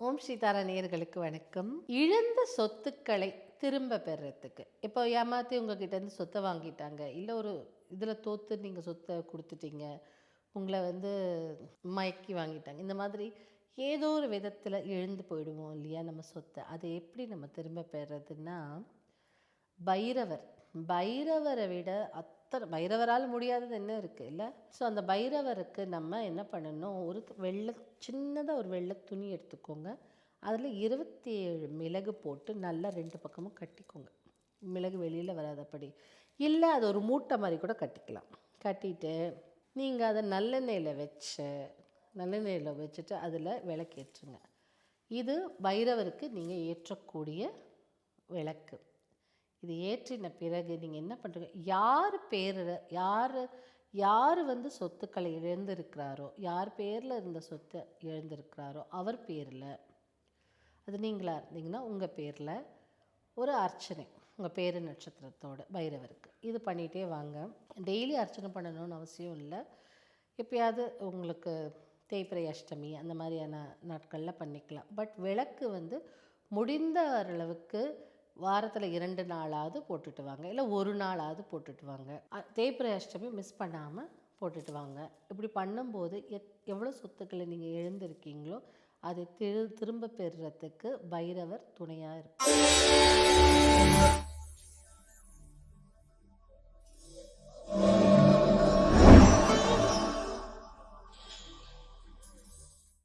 ஓம் சீதாரா நேயர்களுக்கு வணக்கம். இழந்த சொத்துக்களை திரும்ப பெறத்துக்கு இப்போ ஏமாற்றி உங்ககிட்டேருந்து சொத்தை வாங்கிட்டாங்க. இல்லை ஒரு இதில் தோற்று நீங்கள் சொத்தை கொடுத்துட்டீங்க. உங்களை வந்து மயக்கி வாங்கிட்டாங்க. இந்த மாதிரி ஏதோ ஒரு விதத்தில் இழந்து போயிடுவோம் இல்லையா நம்ம சொத்தை. அதை எப்படி நம்ம திரும்ப பெறுறதுன்னா பைரவர். பைரவரை விட அத்தனை பைரவரால் முடியாதது என்ன இருக்குது இல்லை? ஸோ அந்த பைரவருக்கு நம்ம என்ன பண்ணணும்? ஒரு வெள்ளை சின்னதாக ஒரு வெள்ளை துணி எடுத்துக்கோங்க. அதில் இருபத்தி ஏழு மிளகு போட்டு நல்லா ரெண்டு பக்கமும் கட்டிக்கோங்க. மிளகு வெளியில் வராதபடி. இல்லை அது ஒரு மூட்டை மாதிரி கூட கட்டிக்கலாம். கட்டிட்டு நீங்கள் அதை நல்லெண்ணெயில் வச்சு நல்லெண்ணெயில் வச்சுட்டு அதில் விளக்கேற்றுங்க. இது பைரவருக்கு நீங்கள் ஏற்றக்கூடிய விளக்கு. இது ஏற்றின பிறகு நீங்கள் என்ன பண்ணுறீங்க யார் பேரில் யார் யார் வந்து சொத்துக்களை இழந்திருக்கிறாரோ யார் பேரில் இருந்த சொத்தை இழந்திருக்கிறாரோ அவர் பேரில் அது நீங்களாக இருந்தீங்கன்னா உங்கள் பேரில் ஒரு அர்ச்சனை உங்கள் பேரு நட்சத்திரத்தோட பைரவருக்கு. இது பண்ணிகிட்டே வாங்க. டெய்லி அர்ச்சனை பண்ணணும்னு அவசியம் இல்லை. எப்பயாவது உங்களுக்கு தேய்பிரை அஷ்டமி அந்த மாதிரியான நாட்களில் பண்ணிக்கலாம். பட் விளக்கு வந்து முடிந்த அளவுக்கு வாரத்தில் இரண்டு நாளாவது போட்டுட்டு வாங்க. இல்லை ஒரு நாளாவது போட்டுட்டு வாங்க. தேய்பிரை அஷ்டமி மிஸ் பண்ணாமல் போட்டுட்டு வாங்க. இப்படி பண்ணும்போது எத் எவ்வளோ சொத்துக்களை நீங்கள் எழுந்திருக்கீங்களோ அதை திரு திரும்ப பெறுறதுக்கு பைரவர் துணையாக இருப்பார்.